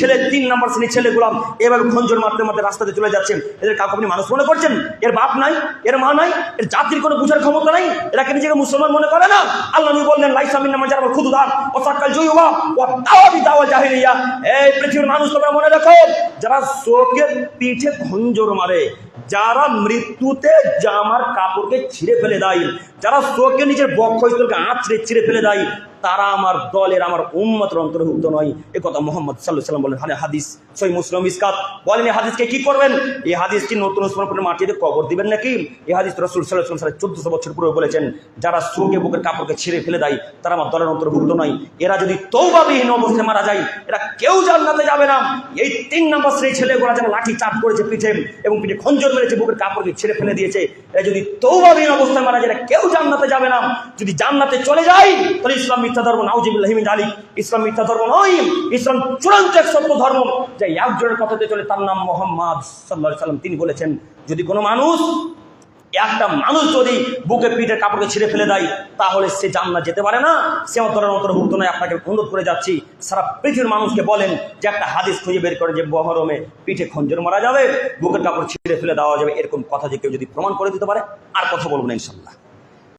ছেলে, তিন নম্বর শ্রেণির ছেলেগুলাম এভাবে খঞ্জর মারতে মারতে রাস্তাতে চলে যাচ্ছেন। এদের কাউকে আপনি মানুষ মনে করছেন? এর বাপ নাই, এর মা নাই, এর জাতির কোনো বুঝার ক্ষমতা নাই? এরাকে নিজেকে মুসলমান মনে করে না? আল্লাহ নবী বললেন লাইসামিন নামা যারা খুদুদার ও সাক্কাল জুয়ুবা ও তাওয়াবি তাওয়াল জাহিলিয়া। এই পৃথিবীর মানুষ তোমরা মনে রাখো, যারা চোখের পিঠে খঞ্জর মারে, যারা মৃত্যুতে জামার কাপড়কে ছিঁড়ে ফেলে দেয়, যারা চোখে নিজের বক্ষস্থলকে আঁচড়ে ছিঁড়ে ফেলে দেয় তারা আমার দলের, আমার উম্মতের অন্তর্ভুক্ত নয়। এ কথা মোহাম্মদ সাল্লাহ সাল্লাম বলেন, হানে হাদিস সই মুসলিম ইসকাত বলেন, এই হাদিসকে কি করবেন? এই হাদিসটি নতুন ওসমান করে মাটিতে কবর দিবেন নাকি? এই হাদিস রসুল সাল্লাহ সাল্লাম চোদ্দশো বছর পূর্বে বলেছেন, যারা চোখে বুকের কাপড়কে ছিঁড়ে ফেলে দেয়, তারা আমার দলের অন্তর্ভুক্ত নয়। এরা যদি তৌবাবিহীন অবস্থায় মারা যায়, এরা কেউ জান্নাতে যাবে না। এই তিন নম্বর শ্রেণি ছেলেগুলা যেন লাঠি চাপ করেছে পিঠে এবং পিঠে খঞ্জর মেরেছে, বুকের কাপড়কে ছিঁড়ে ফেলে দিয়েছে। এরা যদি তৌবাবিহীন অবস্থায় মারা যায়, এরা কেউ জান্নাতে যাবে না। যদি জান্নাতে চলে যায়, তাহলে ইসলাম মিথ্যা ধর্ম নাউজিবুল্লাহিমিন আলী ইসলাম মিথ্যা ধর্ম নয়, ইসলাম চূড়ান্ত এক সত্য ধর্ম। যে একজনের কথাতে চলে তার নাম মোহাম্মদ সাল্লাহ সাল্লাম তিনি বলেছেন, যদি কোনো মানুষ, একটা মানুষ যদি বুকে পিঠে কাপড়কে ছিঁড়ে ফেলে দেয়, তাহলে সে জান্নাত যেতে পারে না। সে দলের অন্তর্ভুক্ত নয়, আপনাকে অনুরোধ করে যাচ্ছি। সারা পৃথিবীর মানুষকে বলেন যে একটা হাদিস খুঁজে বের করে যে বহরমে পিঠে খঞ্জর মারা যাবে, বুকের কাপড় ছিঁড়ে ফেলে দেওয়া যাবে। এরকম কথা যে কেউ যদি প্রমাণ করে দিতে পারে, আর কথা বলব না ইনশাল্লাহ